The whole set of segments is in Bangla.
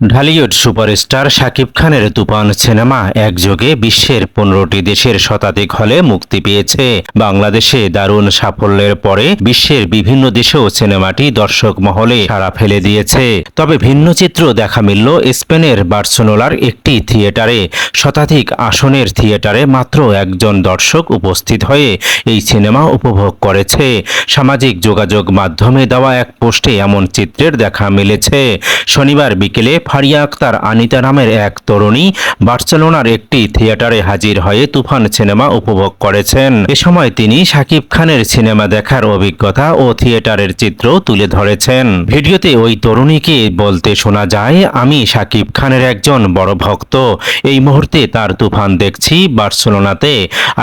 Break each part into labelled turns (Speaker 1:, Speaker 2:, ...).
Speaker 1: ঢালিউড সুপারস্টার শাকিব খানের তুফান সিনেমা একযোগে বিশ্বের পনেরোটি দেশের শতাধিক হলে মুক্তি পেয়েছে। বাংলাদেশে দারুণ সাফল্যের পরে বিশ্বের বিভিন্ন দেশেও সিনেমাটি দর্শক মহলে সাড়া ফেলে দিয়েছে। তবে ভিন্ন চিত্র দেখা মিলল স্পেনের বার্সেলোনার একটি থিয়েটারে। শতাধিক আসনের থিয়েটারে মাত্র একজন দর্শক উপস্থিত হয়ে এই সিনেমা উপভোগ করেছে। সামাজিক যোগাযোগ মাধ্যমে দেওয়া এক পোস্টে এমন চিত্রের দেখা মিলেছে। শনিবার বিকেলে ফারিয়া আক্তার, আনিতা নামের এক তরুণী বার্সেলোনার একটি থিয়েটারে হাজির হয়ে তুফান সিনেমা উপভোগ করেছেন। এ সময় তিনি শাকিব খানের সিনেমা দেখার অভিজ্ঞতা ও থিয়েটারের চিত্র তুলে ধরেছেন। ভিডিওতে ওই তরুণীকে বলতে শোনা যায়, আমি শাকিব খানের একজন বড় ভক্ত। এই মুহূর্তে তার তুফান দেখছি বার্সেলোনাতে।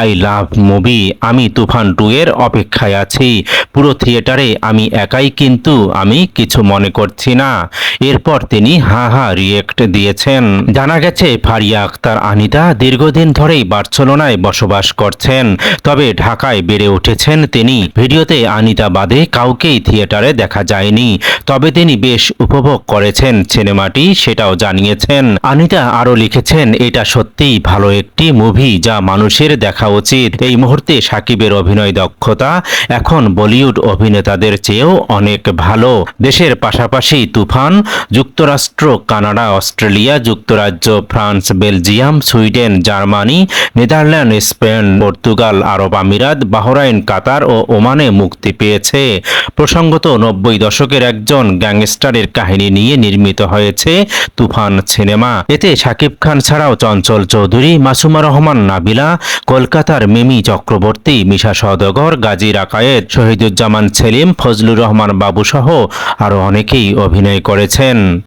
Speaker 1: I love movie. আমি তুফান টু এর অপেক্ষায় আছি। পুরো থিয়েটারে আমি একাই, কিন্তু আমি কিছু মনে করছি না। এরপর তিনি হা হা রিয়েক্ট দিয়েছেন। জানা গেছে, ফারিয়া আক্তার আনিতা দীর্ঘদিন ধরেই বার্সেলোনায় বসবাস করছেন। তবে ঢাকায় বেড়ে উঠেছেন তিনি। ভিডিওতে আনিতা বাদে কাউকেই থিয়েটারে দেখা যায়নি। তবে তিনি বেশ উপভোগ করেছেন সিনেমাটি, সেটাও জানিয়েছেন। আনিতা আরও লিখেছেন, এটা সত্যিই ভালো একটি মুভি যা মানুষের দেখা উচিত। এই মুহূর্তে সাকিবের অভিনয় দক্ষতা, এখন বলিউড অভিনেতাদের চেয়েও অনেক ভালো। দেশের পাশাপাশি তুফান, যুক্তরাষ্ট্র কানাডা, অস্ট্রেলিয়া, যুক্তরাজ্য, France, Belgium, Sweden, Germany, Netherland, Spain, Portugal, আরব আমিরাত, বাহরাইন, কাতার ও ওমানে মুক্তি পেয়েছে। প্রসঙ্গত, নব্বই দশকের একজন গ্যাংস্টারের কাহিনী নিয়ে নির্মিত হয়েছে তুফান সিনেমা। এতে শাকিব খান ছাড়াও চঞ্চল চৌধুরী, মাসুমা রহমান নাবিলা, কলকাতার মিমি চক্রবর্তী, মিশা সদগর গাজী রাকায়েত শহীদুজ্জামান সেলিম, ফজলুর রহমান বাবুসহ আরও অনেকেই অভিনয় করেছেন।